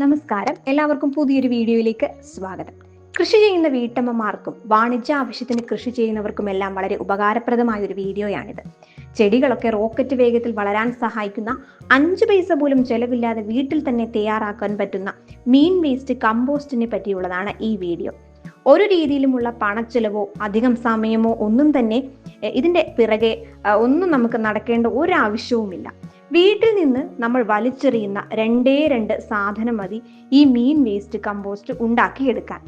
നമസ്കാരം. എല്ലാവർക്കും പുതിയൊരു വീഡിയോയിലേക്ക് സ്വാഗതം. കൃഷി ചെയ്യുന്ന വീട്ടമ്മമാർക്കും വാണിജ്യ ആവശ്യത്തിന് കൃഷി ചെയ്യുന്നവർക്കും എല്ലാം വളരെ ഉപകാരപ്രദമായ ഒരു വീഡിയോയാണിത്. ചെടികളൊക്കെ റോക്കറ്റ് വേഗത്തിൽ വളരാൻ സഹായിക്കുന്ന അഞ്ച് പൈസ പോലും ചെലവില്ലാതെ വീട്ടിൽ തന്നെ തയ്യാറാക്കാൻ പറ്റുന്ന മീൻ വേസ്റ്റ് കമ്പോസ്റ്റിനെ പറ്റിയുള്ളതാണ് ഈ വീഡിയോ. ഒരു രീതിയിലുമുള്ള പണച്ചെലവോ അധികം സമയമോ ഒന്നും തന്നെ ഇതിന്റെ പിറകെ ഒന്നും നമുക്ക് നടക്കേണ്ട ഒരു ആവശ്യവുമില്ല വീട്ടിൽ നിന്ന് നമ്മൾ വലിച്ചെറിയുന്ന രണ്ടേ രണ്ട് സാധനം മതി ഈ മീൻ വേസ്റ്റ് കമ്പോസ്റ്റ് ഉണ്ടാക്കിയെടുക്കാൻ.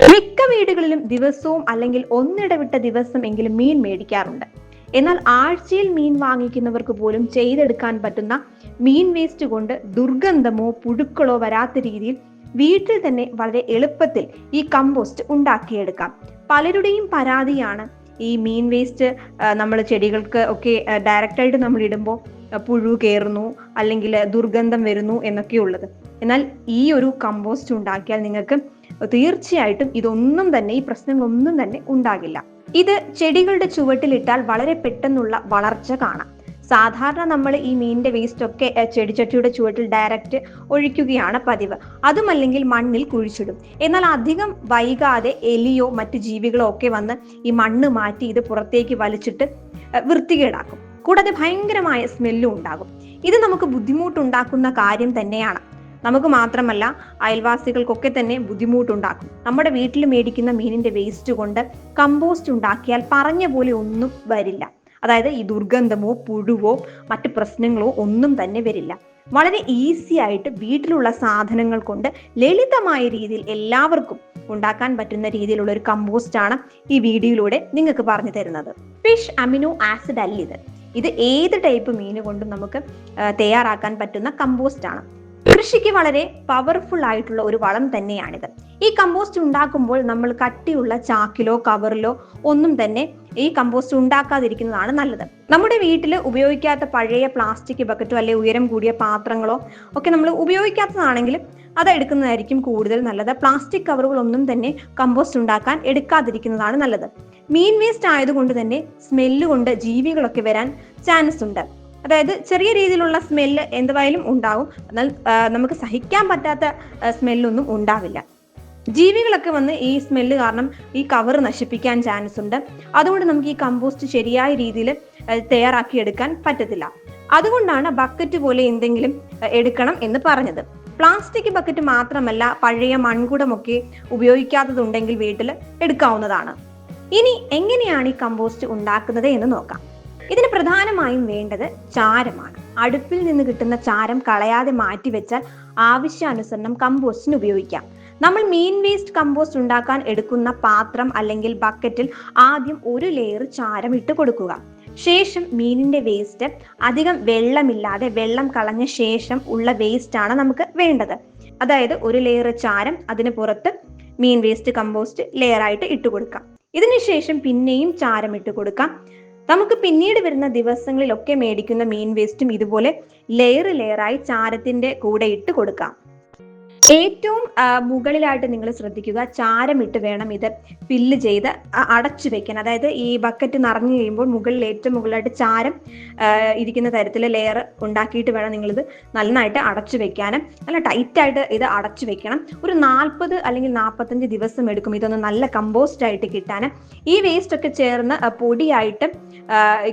മിക്ക വീടുകളിലും ദിവസവും അല്ലെങ്കിൽ ഒന്നിടവിട്ട ദിവസം എങ്കിലും മീൻ മേടിക്കാറുണ്ട്. എന്നാൽ ആഴ്ചയിൽ മീൻ വാങ്ങിക്കുന്നവർക്ക് പോലും ചെയ്തെടുക്കാൻ പറ്റുന്ന മീൻ വേസ്റ്റ് കൊണ്ട് ദുർഗന്ധമോ പുഴുക്കളോ വരാത്ത രീതിയിൽ വീട്ടിൽ തന്നെ വളരെ എളുപ്പത്തിൽ ഈ കമ്പോസ്റ്റ് ഉണ്ടാക്കിയെടുക്കാം. പലരുടെയും പരാതിയാണ് ഈ മീൻ വേസ്റ്റ് നമ്മൾ ചെടികൾക്ക് ഒക്കെ ഡയറക്റ്റായിട്ട് നമ്മൾ ഇടുമ്പോൾ പുഴു കയറുന്നു അല്ലെങ്കിൽ ദുർഗന്ധം വരുന്നു എന്നൊക്കെയുള്ളത്. എന്നാൽ ഈ ഒരു കമ്പോസ്റ്റ് ഉണ്ടാക്കിയാൽ നിങ്ങൾക്ക് തീർച്ചയായിട്ടും ഇതൊന്നും തന്നെ ഈ പ്രശ്നങ്ങളൊന്നും തന്നെ ഉണ്ടാകില്ല. ഇത് ചെടികളുടെ ചുവട്ടിലിട്ടാൽ വളരെ പെട്ടെന്നുള്ള വളർച്ച കാണാം. സാധാരണ നമ്മൾ ഈ മീനിന്റെ വേസ്റ്റ് ഒക്കെ ചെടിച്ചട്ടിയുടെ ചുവട്ടിൽ ഡയറക്റ്റ് ഒഴിക്കുകയാണ് പതിവ്. അതുമല്ലെങ്കിൽ മണ്ണിൽ കുഴിച്ചിടും. എന്നാൽ അധികം വൈകാതെ എലിയോ മറ്റു ജീവികളോ ഒക്കെ വന്ന് ഈ മണ്ണ് മാറ്റി ഇത് പുറത്തേക്ക് വലിച്ചിട്ട് വൃത്തികേടാക്കും. കൂടാതെ ഭയങ്കരമായ സ്മെല്ലും ഉണ്ടാകും. ഇത് നമുക്ക് ബുദ്ധിമുട്ടുണ്ടാക്കുന്ന കാര്യം തന്നെയാണ്. നമുക്ക് മാത്രമല്ല അയൽവാസികൾക്കൊക്കെ തന്നെ ബുദ്ധിമുട്ടുണ്ടാക്കും. നമ്മുടെ വീട്ടിൽ മേടിക്കുന്ന മീനിന്റെ വേസ്റ്റ് കൊണ്ട് കമ്പോസ്റ്റ് ഉണ്ടാക്കിയാൽ പറഞ്ഞ പോലെ ഒന്നും വരില്ല. അതായത് ഈ ദുർഗന്ധമോ പുഴുവോ മറ്റ് പ്രശ്നങ്ങളോ ഒന്നും തന്നെ വരില്ല. വളരെ ഈസി ആയിട്ട് വീട്ടിലുള്ള സാധനങ്ങൾ കൊണ്ട് ലളിതമായ രീതിയിൽ എല്ലാവർക്കും ഉണ്ടാക്കാൻ പറ്റുന്ന രീതിയിലുള്ള ഒരു കമ്പോസ്റ്റ് ആണ് ഈ വീഡിയോയിലൂടെ നിങ്ങൾക്ക് പറഞ്ഞു തരുന്നത്. ഫിഷ് അമിനോ ആസിഡ് അല്ല ഇത്. ഇത് ഏത് ടൈപ്പ് മീൻ കൊണ്ടും നമുക്ക് തയ്യാറാക്കാൻ പറ്റുന്ന കമ്പോസ്റ്റ് ആണ്. കൃഷിക്ക് വളരെ പവർഫുൾ ആയിട്ടുള്ള ഒരു വളം തന്നെയാണിത്. ഈ കമ്പോസ്റ്റ് ഉണ്ടാക്കുമ്പോൾ നമ്മൾ കട്ടിയുള്ള ചാക്കിലോ കവറിലോ ഒന്നും തന്നെ ഈ കമ്പോസ്റ്റ് ഉണ്ടാക്കാതിരിക്കുന്നതാണ് നല്ലത്. നമ്മുടെ വീട്ടിൽ ഉപയോഗിക്കാത്ത പഴയ പ്ലാസ്റ്റിക് ബക്കറ്റോ അല്ലെങ്കിൽ ഉയരം കൂടിയ പാത്രങ്ങളോ ഒക്കെ നമ്മൾ ഉപയോഗിക്കാത്തതാണെങ്കിൽ അത് എടുക്കുന്നതായിരിക്കും കൂടുതൽ നല്ലത്. പ്ലാസ്റ്റിക് കവറുകളൊന്നും തന്നെ കമ്പോസ്റ്റ് ഉണ്ടാക്കാൻ എടുക്കാതിരിക്കുന്നതാണ് നല്ലത്. മീൻ വേസ്റ്റ് ആയതുകൊണ്ട് തന്നെ സ്മെല്ല് കൊണ്ട് ജീവികളൊക്കെ വരാൻ ചാൻസ് ഉണ്ട്. അതായത് ചെറിയ രീതിയിലുള്ള സ്മെല്ല് എന്തായാലും ഉണ്ടാവും. എന്നാൽ നമുക്ക് സഹിക്കാൻ പറ്റാത്ത സ്മെല്ലൊന്നും ഉണ്ടാവില്ല. ജീവികളൊക്കെ വന്ന് ഈ സ്മെല്ല് കാരണം ഈ കവർ നശിപ്പിക്കാൻ ചാൻസ് ഉണ്ട്. അതുകൊണ്ട് നമുക്ക് ഈ കമ്പോസ്റ്റ് ശരിയായ രീതിയിൽ തയ്യാറാക്കി എടുക്കാൻ പറ്റത്തില്ല. അതുകൊണ്ടാണ് ബക്കറ്റ് പോലെ എന്തെങ്കിലും എടുക്കണം എന്ന് പറഞ്ഞത്. പ്ലാസ്റ്റിക് ബക്കറ്റ് മാത്രമല്ല പഴയ മൺകുടമൊക്കെ ഉപയോഗിക്കാത്തതുണ്ടെങ്കിൽ വീട്ടിൽ എടുക്കാവുന്നതാണ്. ഇനി എങ്ങനെയാണ് ഈ കമ്പോസ്റ്റ് ഉണ്ടാക്കുന്നത് എന്ന് നോക്കാം. ഇതിന് പ്രധാനമായും വേണ്ടത് ചാരമാണ്. അടുപ്പിൽ നിന്ന് കിട്ടുന്ന ചാരം കളയാതെ മാറ്റി വെച്ചാൽ ആവശ്യാനുസരണം കമ്പോസ്റ്റിന് ഉപയോഗിക്കാം. നമ്മൾ മീൻ വേസ്റ്റ് കമ്പോസ്റ്റ് ഉണ്ടാക്കാൻ എടുക്കുന്ന പാത്രം അല്ലെങ്കിൽ ബക്കറ്റിൽ ആദ്യം ഒരു ലെയർ ചാരം ഇട്ട് കൊടുക്കുക. ശേഷം മീനിന്റെ വേസ്റ്റ് അധികം വെള്ളമില്ലാതെ വെള്ളം കളഞ്ഞ ശേഷം ഉള്ള വേസ്റ്റ് ആണ് നമുക്ക് വേണ്ടത്. അതായത് ഒരു ലെയർ ചാരം അതിന് പുറത്ത് മീൻ വേസ്റ്റ് കമ്പോസ്റ്റ് ലെയർ ആയിട്ട് ഇട്ട് കൊടുക്കാം. ഇതിനുശേഷം പിന്നെയും ചാരം ഇട്ട് കൊടുക്കാം. നമുക്ക് പിന്നീട് വരുന്ന ദിവസങ്ങളിലൊക്കെ മേടിക്കുന്ന മീൻ വേസ്റ്റും ഇതുപോലെ ലെയർ ലെയറായി ചാരത്തിന്റെ കൂടെ ഇട്ട് കൊടുക്കാം. ഏറ്റവും മുകളിലായിട്ട് നിങ്ങൾ ശ്രദ്ധിക്കുക. ചാരമിട്ട് വേണം ഇത് ഫില്ല് ചെയ്ത് അടച്ചു വെക്കാൻ. അതായത് ഈ ബക്കറ്റ് നിറഞ്ഞു കഴിയുമ്പോൾ മുകളിൽ ഏറ്റവും മുകളിലായിട്ട് ചാരം ഇരിക്കുന്ന തരത്തിൽ ലെയർ ഉണ്ടാക്കിയിട്ട് വേണം നിങ്ങളിത് നന്നായിട്ട് അടച്ചു വെക്കാനും. നല്ല ടൈറ്റായിട്ട് ഇത് അടച്ചു വെക്കണം. ഒരു നാൽപ്പത് അല്ലെങ്കിൽ നാൽപ്പത്തഞ്ച് ദിവസം എടുക്കും ഇതൊന്ന് നല്ല കമ്പോസ്റ്റ് ആയിട്ട് കിട്ടാൻ. ഈ വേസ്റ്റ് ഒക്കെ ചേർന്ന് പൊടിയായിട്ട്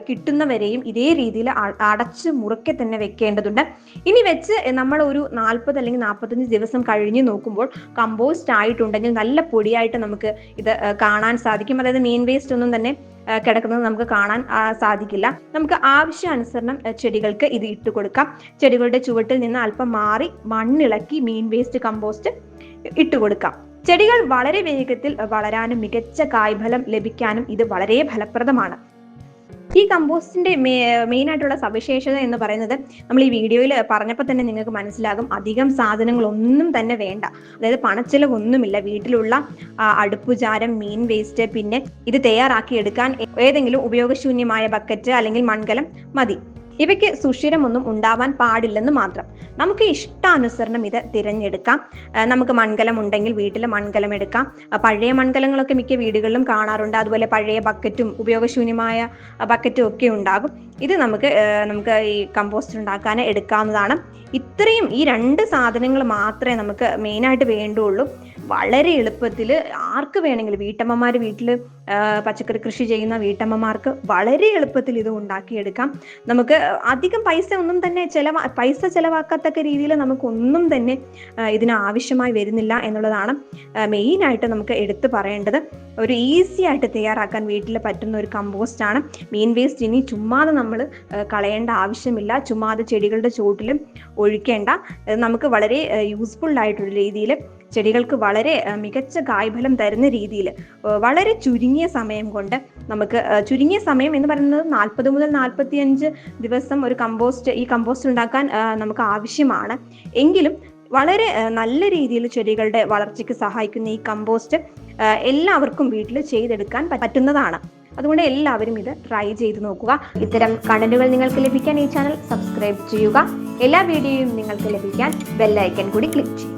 കിട്ടുന്നവരെയും ഇതേ രീതിയിൽ അടച്ച് മുറുക്കെ തന്നെ വെക്കേണ്ടതുണ്ട്. ഇനി വെച്ച് നമ്മൾ ഒരു നാൽപ്പത് അല്ലെങ്കിൽ നാൽപ്പത്തഞ്ച് ദിവസം കഴിഞ്ഞ് നോക്കുമ്പോൾ കമ്പോസ്റ്റ് ആയിട്ടുണ്ടെങ്കിൽ നല്ല പൊടിയായിട്ട് നമുക്ക് ഇത് കാണാൻ സാധിക്കും. അതായത് മീൻ വേസ്റ്റ് ഒന്നും തന്നെ കിടക്കുന്നത് നമുക്ക് കാണാൻ സാധിക്കില്ല. നമുക്ക് ആവശ്യാനുസരണം ചെടികൾക്ക് ഇത് ഇട്ട് കൊടുക്കാം. ചെടികളുടെ ചുവട്ടിൽ നിന്ന് അല്പം മാറി മണ്ണിളക്കി മീൻ വേസ്റ്റ് കമ്പോസ്റ്റ് ഇട്ട് കൊടുക്കാം. ചെടികൾ വളരെ വേഗത്തിൽ വളരാനും മികച്ച കായ്ഫലം ലഭിക്കാനും ഇത് വളരെ ഫലപ്രദമാണ്. ഈ കമ്പോസ്റ്റിന്റെ മെയിൻ ആയിട്ടുള്ള സവിശേഷത എന്ന് പറയുന്നത് നമ്മൾ ഈ വീഡിയോയിൽ പറഞ്ഞപ്പോൾ തന്നെ നിങ്ങൾക്ക് മനസ്സിലാകും. അധികം സാധനങ്ങളൊന്നും തന്നെ വേണ്ട. അതായത് പണച്ചിലവൊന്നുമില്ല. വീട്ടിലുള്ള അടുപ്പുചാരം മീൻ വേസ്റ്റ് പിന്നെ ഇത് തയ്യാറാക്കി എടുക്കാൻ ഏതെങ്കിലും ഉപയോഗശൂന്യമായ ബക്കറ്റ് അല്ലെങ്കിൽ മൺകലം മതി. ഇവയ്ക്ക് സുഷിരമൊന്നും ഉണ്ടാവാൻ പാടില്ലെന്ന് മാത്രം. നമുക്ക് ഇഷ്ടാനുസരണം ഇത് തിരഞ്ഞെടുക്കാം. നമുക്ക് മൺകലം ഉണ്ടെങ്കിൽ വീട്ടിൽ മൺകലം എടുക്കാം. പഴയ മൺകലങ്ങളൊക്കെ മിക്ക വീടുകളിലും കാണാറുണ്ട്. അതുപോലെ പഴയ ബക്കറ്റും ഉപയോഗശൂന്യമായ ബക്കറ്റും ഒക്കെ ഉണ്ടാകും. ഇത് നമുക്ക് നമുക്ക് ഈ കമ്പോസ്റ്റ് ഉണ്ടാക്കാൻ എടുക്കാവുന്നതാണ്. ഇത്രയും ഈ രണ്ട് സാധനങ്ങൾ മാത്രമേ നമുക്ക് മെയിനായിട്ട് വേണ്ടുള്ളൂ. വളരെ എളുപ്പത്തിൽ ആർക്ക് വേണമെങ്കിലും വീട്ടമ്മമാർ വീട്ടിൽ പച്ചക്കറി കൃഷി ചെയ്യുന്ന വീട്ടമ്മമാർക്ക് വളരെ എളുപ്പത്തിൽ ഇത് ഉണ്ടാക്കിയെടുക്കാം. നമുക്ക് അധികം പൈസ ഒന്നും തന്നെ ചെലവ പൈസ ചെലവാക്കത്തക്ക രീതിയിൽ നമുക്കൊന്നും തന്നെ ഇതിന് ആവശ്യമായി വരുന്നില്ല എന്നുള്ളതാണ് മെയിനായിട്ട് നമുക്ക് എടുത്തു പറയേണ്ടത്. ഒരു ഈസി ആയിട്ട് തയ്യാറാക്കാൻ വീട്ടിൽ പറ്റുന്ന ഒരു കമ്പോസ്റ്റ് ആണ്. മീൻ വേസ്റ്റ് ഇനി ചുമ്മാതെ നമ്മൾ കളയേണ്ട ആവശ്യമില്ല. ചുമ്മാതെ ചെടികളുടെ ചുവട്ടിലും ഒഴിക്കേണ്ട. നമുക്ക് വളരെ യൂസ്ഫുൾ ആയിട്ടുള്ള രീതിയിൽ ചെടികൾക്ക് വളരെ മികച്ച കായ്ഫലം തരുന്ന രീതിയിൽ വളരെ ചുരുങ്ങിയ സമയം കൊണ്ട് നമുക്ക് ചുരുങ്ങിയ സമയം എന്ന് പറയുന്നത് നാൽപ്പത് മുതൽ നാൽപ്പത്തിയഞ്ച് ദിവസം ഒരു കമ്പോസ്റ്റ് ഈ കമ്പോസ്റ്റ് ഉണ്ടാക്കാൻ നമുക്ക് ആവശ്യമാണ്. എങ്കിലും വളരെ നല്ല രീതിയിൽ ചെടികളുടെ വളർച്ചയ്ക്ക് സഹായിക്കുന്ന ഈ കമ്പോസ്റ്റ് എല്ലാവർക്കും വീട്ടിൽ ചെയ്തെടുക്കാൻ പറ്റുന്നതാണ്. അതുകൊണ്ട് എല്ലാവരും ഇത് ട്രൈ ചെയ്ത് നോക്കുക. ഇത്തരം കണ്ടന്റുകൾ നിങ്ങൾക്ക് ലഭിക്കാൻ ഈ ചാനൽ സബ്സ്ക്രൈബ് ചെയ്യുക. എല്ലാ വീഡിയോയും നിങ്ങൾക്ക് ലഭിക്കാൻ ബെല്ലൈക്കൻ കൂടി ക്ലിക്ക് ചെയ്യുക.